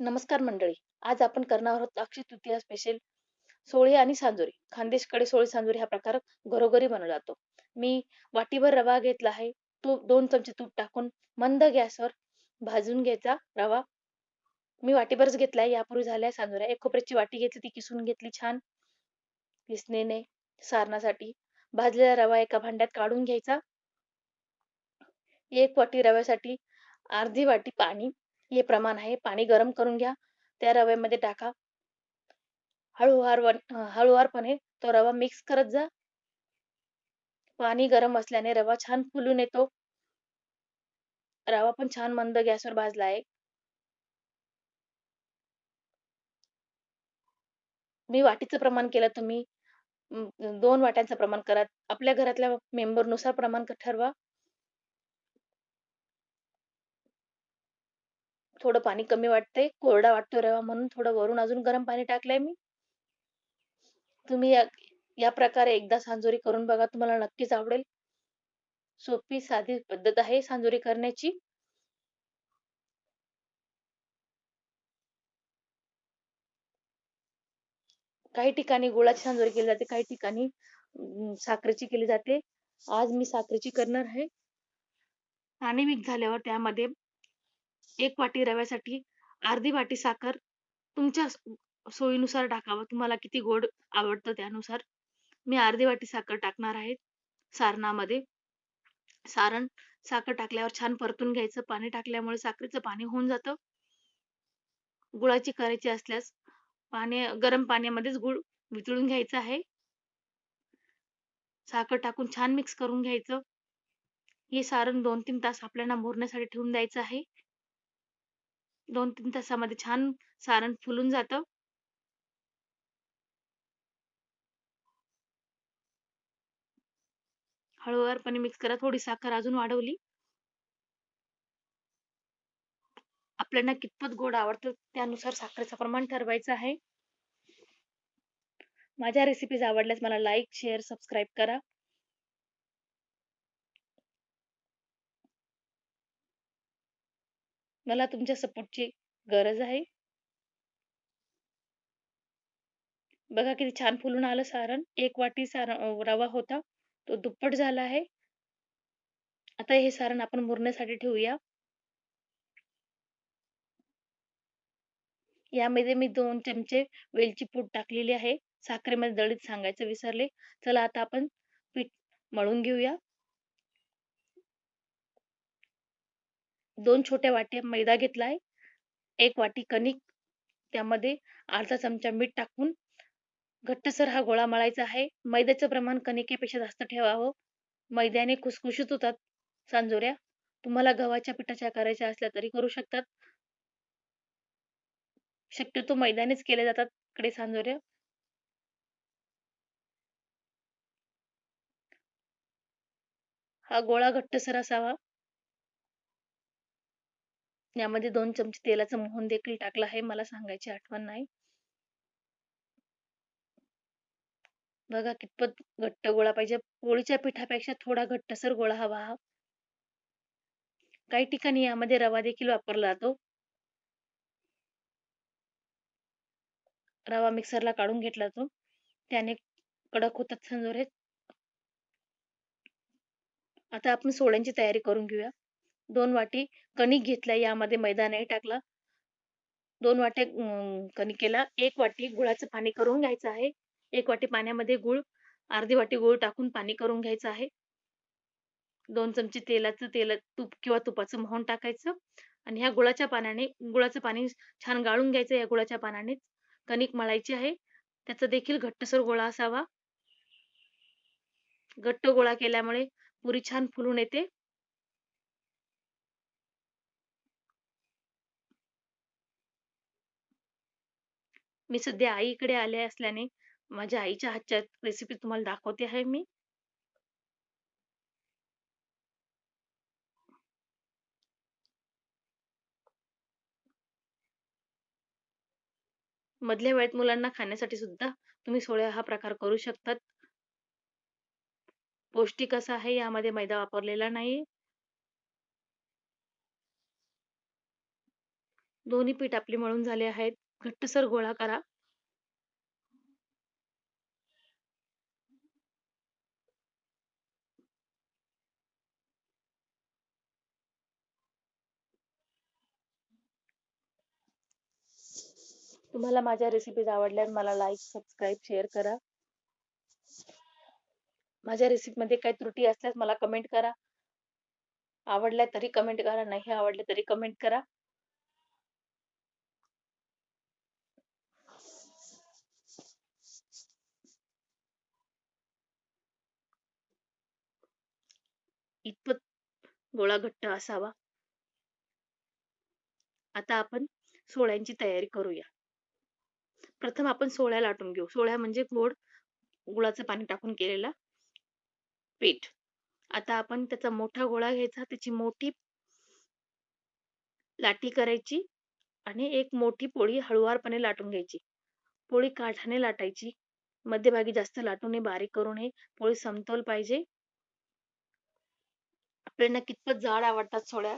नमस्कार मंडळी आज आपण करणार आहोत अक्षय तृतीया स्पेशल सोळे आणि सांजोरी. खानदेशकडे सोळे सांजोरी हा प्रकार घरोघरी बनवला जातो. मी वाटीभर रवा घेतला आहे. तूप दोन चमचे तूप टाकून मंद गॅसवर भाजून घ्यायचा रवा. मी वाटीभरच घेतलाय. यापूर्वी झाल्या सांजोऱ्या. एक खोबऱ्याची वाटी घेतली ती किसून घेतली छान. किसणीने सारणासाठी भाजलेला रवा एका भांड्यात काढून घ्यायचा. एक वाटी रव्यासाठी अर्धी वाटी पाणी. हे प्रमाण आहे. पाणी गरम करून घ्या. त्या रव्यामध्ये टाका. हळूवार हळूवारपणे तो रवा मिक्स करत जा. पाणी गरम असल्याने रवा छान फुलून येतो. रवा पण छान मंद गॅसवर भाजला आहे. मी वाटीचं प्रमाण केलं तुम्ही. दोन वाट्यांचं प्रमाण करा. आपल्या घरातल्या मेंबरनुसार प्रमाण ठरवा. थोडं पाणी कमी वाटतंय कोरडा वाटतो रवा म्हणून थोडं वरून अजून गरम पाणी टाकलंय मी. तुम्ही या, या प्रकारे एकदा सांजोरी करून बघा तुम्हाला नक्कीच आवडेल. सोपी साधी पद्धत आहे सांजोरी करण्याची. काही ठिकाणी गुळाची सांजोरी केली जाते काही ठिकाणी साखरेची केली जाते. आज मी साखरेची करणार आहे. पाणी मिक्स झाल्यावर त्यामध्ये एक वाटी रव्यासाठी अर्धी वाटी साखर तुमच्या सोयीनुसार टाकावं. तुम्हाला किती गोड आवडतं त्यानुसार. मी अर्धी वाटी साखर टाकणार आहे सारणामध्ये. सारण साखर टाकल्यावर छान परतून घ्यायचं. पाणी टाकल्यामुळे साखरेचं पाणी होऊन जातं. गुळाची करायची असल्यास पाणी गरम पाण्यामध्येच गुळ वितळून घ्यायचं आहे. साखर टाकून छान मिक्स करून घ्यायचं. हे सारण दोन तीन तास आपल्याला मोरण्यासाठी ठेवून द्यायचं आहे. दोन तीन तासामध्ये छान सारण फुलून जातं. हळूवारपणे मिक्स करा. थोडी साखर अजून वाढवली. आपल्याला कितपत गोड आवडतं त्यानुसार साखरेचं प्रमाण ठरवायचं आहे. माझ्या रेसिपीज आवडल्यास मला लाईक शेअर सबस्क्राईब करा. मला तुमच्या सपोर्टची गरज आहे. बघा किती छान फुलून आलं सारण. एक वाटी सारण रवा होता. तो दुप्पट झाला आहे. आता हे सारण आपण मुरण्यासाठी ठेवूया. यामध्ये मी दोन चमचे वेलची पूड टाकलेली आहे. साखरेमध्ये दळीत सांगायचं विसरले. चला आता आपण पीठ मळून घेऊया. दोन छोट्या वाट्या मैदा घेतलाय. एक वाटी कणिक त्यामध्ये अर्धा चमचा मीठ टाकून घट्टसर हा गोळा मळायचा आहे. मैद्याचं प्रमाण कणिकेपेक्षा जास्त ठेवावं. मैद्याने खुसखुशीत होतात. सांजोऱ्या तुम्हाला गव्हाच्या पिठाच्या करायच्या असल्या तरी करू शकतात. शक्यतो मैदानीच केले जातात इकडे सांजोऱ्या. हा गोळा घट्टसर असावा. यामध्ये दोन चमचे तेलाचं मोहन देखील टाकलं आहे मला सांगायची आठवण नाही. बघा कितपत घट्ट गोळा पाहिजे. पोळीच्या पिठापेक्षा थोडा घट्टसर गोळा हवा हा. काही ठिकाणी यामध्ये रवा देखील वापरला जातो. रवा मिक्सरला काढून घेतला जातो. त्याने कडक होतात संजोरे आता आपण सोड्यांची तयारी करून घेऊया. दोन वाटी कणिक घेतलं यामध्ये मैदा नाही टाकला. दोन वाट्या कणिकेला एक वाटी गुळाचं पाणी करून घ्यायचं आहे. एक वाटी पाण्यामध्ये गुळ अर्धी वाटी गुळ टाकून पाणी करून घ्यायचं आहे. दोन चमचे तेलाचं तेल तूप किंवा तुपाचं मोहन टाकायचं आणि ह्या गुळाच्या पाण्याने गुळाचं पाणी छान गाळून घ्यायचं या गुळाच्या पाण्याने कणिक मळायची आहे. त्याचा देखील घट्टसर गोळा असावा. घट्ट गोळा केल्यामुळे पुरी छान फुलून येते. मी सध्या आईकडे आले असल्याने माझ्या आईच्या हातच्या रेसिपी तुम्हाला दाखवते आहे मी. मधल्या वेळेत मुलांना खाण्यासाठी सुद्धा तुम्ही सोळ्या हा प्रकार करू शकतात. पौष्टिक असा आहे यामध्ये मैदा वापरलेला नाही. दोन्ही पीठ आपले मळून झाले आहेत. घट्टसर गोळा करा. तुम्हाला माझ्या रेसिपीज आवडल्यास मला लाईक सबस्क्राईब शेअर करा. माझ्या रेसिपीमध्ये काही त्रुटी असल्यास मला कमेंट करा. आवडल्या तरी कमेंट करा नाही आवडले तरी कमेंट करा. इतपत गोळा घट्ट असावा. आता आपण सोळ्यांची तयारी करूया. प्रथम आपण सोळ्या लाटून घेऊ. सोळ्या म्हणजे गोड गुळाचं पाणी टाकून केलेला पीठ. आता आपण त्याचा मोठा गोळा घ्यायचा. त्याची मोठी लाटी करायची आणि एक मोठी पोळी हळुवारपणे लाटून घ्यायची. पोळी काठाने लाटायची. मध्यभागी जास्त लाटू नये बारीक करू नये पोळी समतोल पाहिजे. आपल्याला कितपत जाड आवडतात सोळ्या?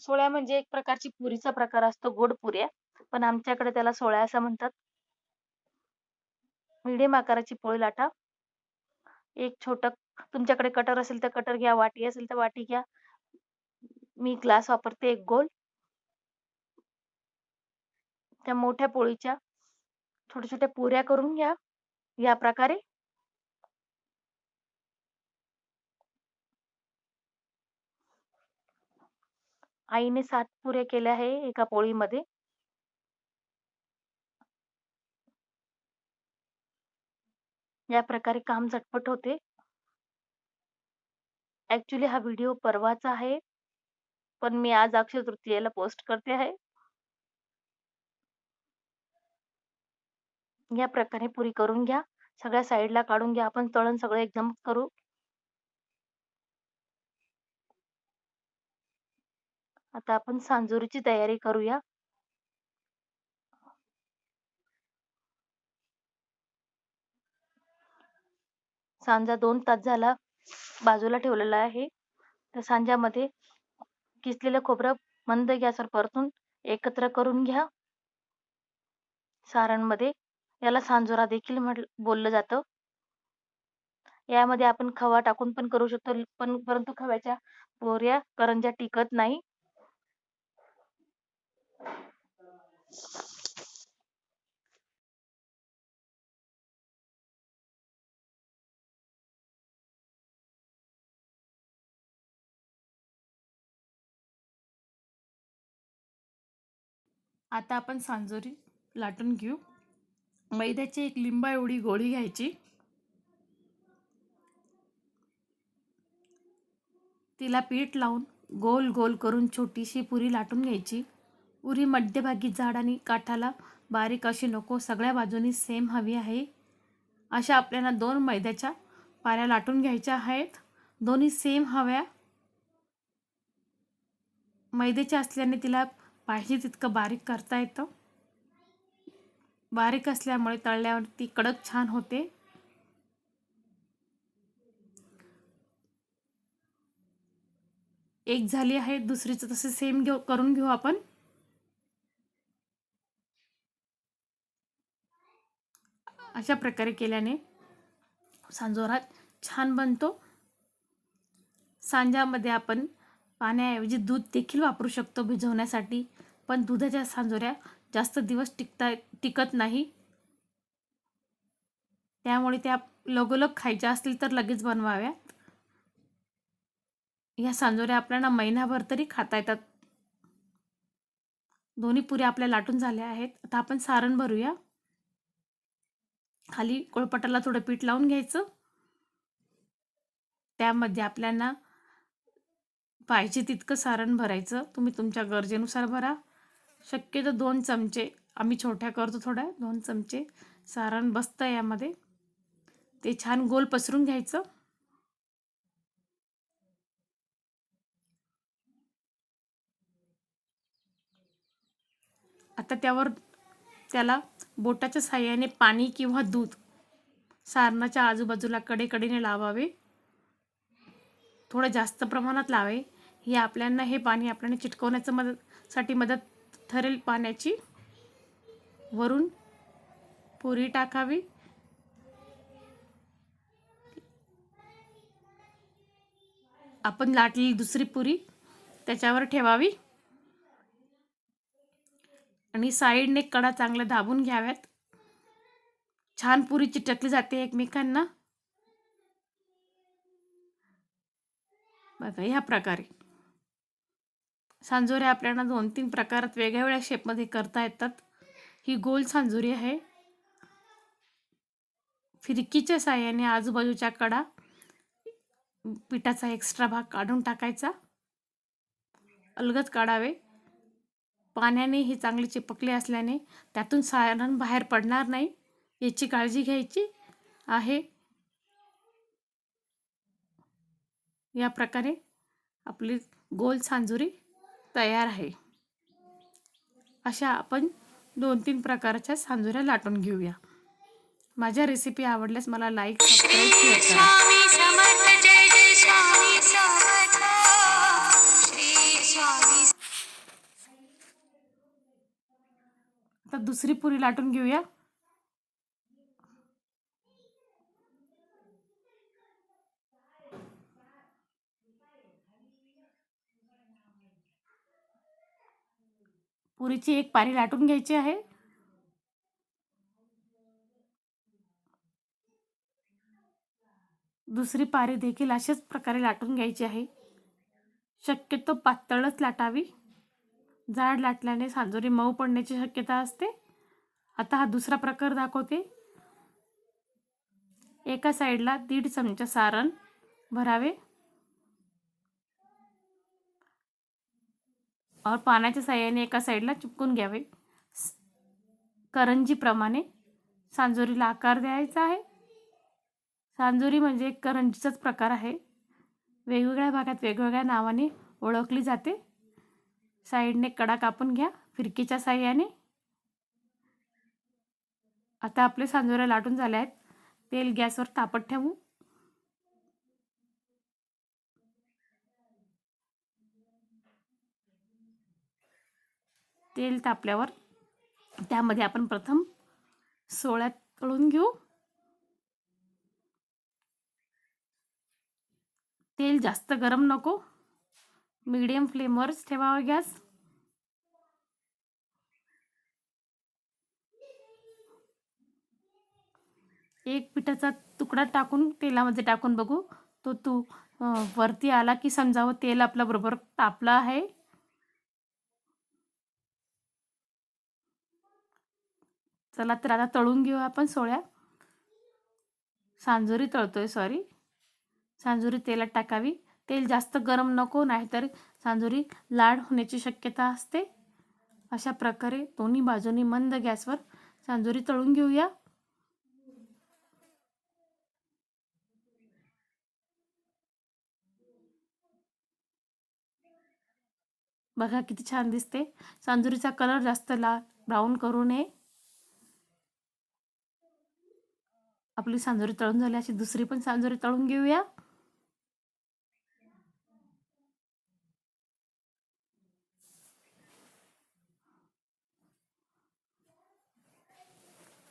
सोळ्या म्हणजे एक प्रकारची पुरीचा प्रकार असतो गोड पुऱ्या पण आमच्याकडे त्याला सोळ्या असं म्हणतात. मिडियम आकाराची पोळी लाटा. एक छोट तुमच्याकडे कटर असेल तर कटर घ्या वाटी असेल तर वाटी घ्या. मी ग्लास वापरते एक गोल. त्या मोठ्या पोळीच्या छोट्या छोट्या पुऱ्या करून घ्या. या प्रकारे आईने सात पुऱ्या केल्या आहे एका पोळीमध्ये. या प्रकारे काम झटपट होते. ऍक्च्युली हा व्हिडिओ परवाचा आहे पण मी आज अक्षय तृतीयेला पोस्ट करते आहे. या प्रकारे पुरी करून घ्या. सगळ्या साईडला काढून घ्या. आपण तळण सगळं एकदम करू. आता आपण सांजोरीची तयारी करूया. सांजा दोन तास झाला बाजूला ठेवलेला आहे. त्या सांज्यामध्ये किसलेलं खोबरं मंद गॅसवर परतून एकत्र करून घ्या. सारणमध्ये याला सांजोरा देखील म्हट बोललं जातं. यामध्ये आपण खवा टाकून पण करू शकतो पण परंतु खव्याच्या पोऱ्या करंज्या टिकत नाही. आता आपण सांजोरी लाटून घेऊ. मैद्याची एक लिंबा एवढी गोळी घ्यायची. तिला पीठ लावून गोल गोल करून छोटीशी पुरी लाटून घ्यायची. उरी मध्यभागी झाड आणि काठाला बारीक अशी नको सगळ्या बाजूनी सेम हवी आहे. अशा आपल्याला दोन मैद्याच्या पाऱ्या लाटून घ्यायच्या आहेत. दोन्ही सेम हव्या. मैद्याच्या असल्याने तिला पाहिजे तितकं बारीक करता येतं. बारीक असल्यामुळे तळल्यावर ती कडक छान होते. एक झाली आहे दुसरीचं तसे सेम घेऊ करून घेऊ आपण. अशा प्रकारे केल्याने सांजोरा छान बनतो. सांजामध्ये आपण पाण्याऐवजी दूध देखील वापरू शकतो भिजवण्यासाठी पण दुधाच्या सांजोऱ्या जास्त दिवस टिकता टिकत नाही. त्यामुळे त्या लगोलग खायच्या असतील तर लगेच बनवाव्यात. या सांजोऱ्या आपल्याला महिनाभर तरी खाता येतात. दोन्ही पुऱ्या आपल्या लाटून झाल्या आहेत. आता आपण सारण भरूया. खाली कोळपटाला थोडं पीठ लावून घ्यायचं. त्यामध्ये आपल्याला पाहिजे तितकं सारण भरायचं. तुम्ही तुमच्या गरजेनुसार भरा. शक्यतो दोन चमचे आम्ही छोट्या करतो थोड्या दोन चमचे सारण बसतं यामध्ये. ते छान गोल पसरून घ्यायचं. आता त्यावर त्याला बोटाच्या साह्याने पाणी किंवा दूध सारणाच्या आजूबाजूला कडेकडेने लावावे. थोडं जास्त प्रमाणात लावे हे आपल्याला हे पाणी आपल्याला चिटकवण्याचं मदत साठी मदत ठरेल पाण्याची. वरून पुरी टाकावी. आपण लाटलेली दुसरी पुरी त्याच्यावर ठेवावी. आणि साईडने कडा चांगल्या दाबून घ्याव्यात. छान पुरी चिटकली जाते एकमेकांना. बघा ह्या प्रकारे. सांजोरे आपल्याला दोन तीन प्रकारात वेगळ्या वेगळ्या शेपमध्ये करता येतात. ही गोल सांजोरी आहे. फिरकीच्या साह्याने आजूबाजूच्या कडा पिठाचा एक्स्ट्रा भाग काढून टाकायचा. अलगद काढावे. पाण्याने हे चांगले चिपकले असल्याने त्यातून सारण बाहेर पडणार नाही याची काळजी घ्यायची आहे. या प्रकारे आपली गोल सांजुरी तयार आहे. अशा आपण दोन तीन प्रकारच्या सांजुऱ्या लाटून घेऊया. माझ्या रेसिपी आवडल्यास मला लाईक सबस्क्राईब शेअर करा. आता दुसरी पुरी लाटून घेऊया. पुरीची एक पारी लाटून घ्यायची आहे. दुसरी पारी देखील अशाच प्रकारे लाटून घ्यायची आहे. शक्यतो पातळच लाटावी. जाड लाटल्याने सांजोरी मऊ पडण्याची शक्यता असते. आता हा दुसरा प्रकार दाखवते. एका साईडला दीड चमचा सारण भरावे. और पाण्याच्या साह्याने एका साईडला चिपकून घ्यावे. स- करंजीप्रमाणे सांजोरीला आकार द्यायचा आहे. सांजोरी म्हणजे एक करंजीचाच प्रकार आहे. वेगवेगळ्या भागात वेगवेगळ्या नावाने ओळखली जाते. साईडने कडा कापून घ्या फिरकीच्या साह्याने. आता आपले सांजोऱ्या लाटून झाले आहेत. तेल गॅसवर तापत ठेवू. तेल तापल्यावर त्यामध्ये आपण प्रथम सोळ्यात तळून घेऊ. तेल जास्त गरम नको. मीडियम फ्लेमवरच ठेवावा गॅस. एक पिठाचा तुकडा टाकून तेलामध्ये टाकून बघू. तो तू वरती आला की समजावं तेल आपलं बरोबर तापलं आहे. चला तर आता तळून घेऊ आपण सोळ्या. सांजोरी तळतोय सॉरी सांजोरी तेलात टाकावी. तेल जास्त गरम नको नाहीतर सांजोरी लाड होण्याची शक्यता असते. अशा प्रकारे दोन्ही बाजूनी मंद गॅसवर सांजोरी तळून घेऊया. बघा किती छान दिसते. सांजुरीचा कलर जास्त ला ब्राऊन करू नये. आपली सांजोरी तळून झाली अशी दुसरी पण सांजोरी तळून घेऊया.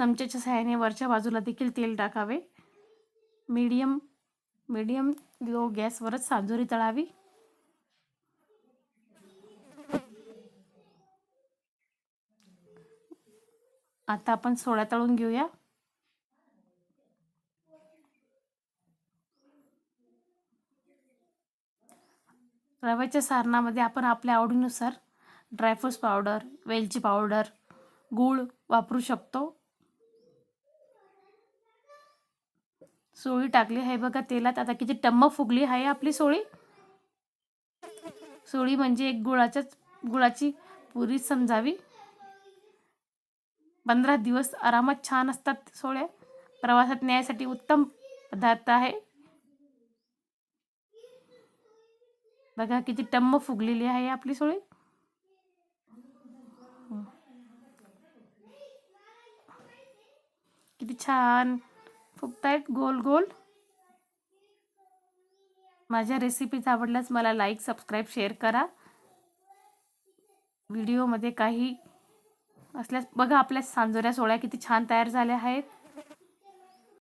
चमच्याच्या सहाय्याने वरच्या बाजूला देखील तेल टाकावे. मीडियम मीडियम लो गॅसवरच सांजोरी तळावी. आता आपण सोळा तळून घेऊया. रव्याच्या सारणामध्ये आपण आपल्या आवडीनुसार ड्रायफ्रूट्स पावडर वेलची पावडर गूळ वापरू शकतो. सोळी टाकली आहे. बघा तेलात आता किती टम्म फुगली आहे आपली सोळी. सोळी म्हणजे एक गुळाच्याच गुळाची पुरी समजावी. पंधरा दिवस आरामात छान असतात सोळ्या. प्रवासात न्यायसाठी उत्तम पदार्थ आहे. बघा किती टम्म फुगलेली आहे आपली सोळी. किती छान फुगतायत गोल गोल. माझ्या रेसिपीज आवडल्यास मला लाईक सबस्क्राईब शेअर करा. व्हिडिओमध्ये काही असल्यास बघा आपल्या सांजोऱ्या सोळ्या किती छान तयार झाल्या आहेत.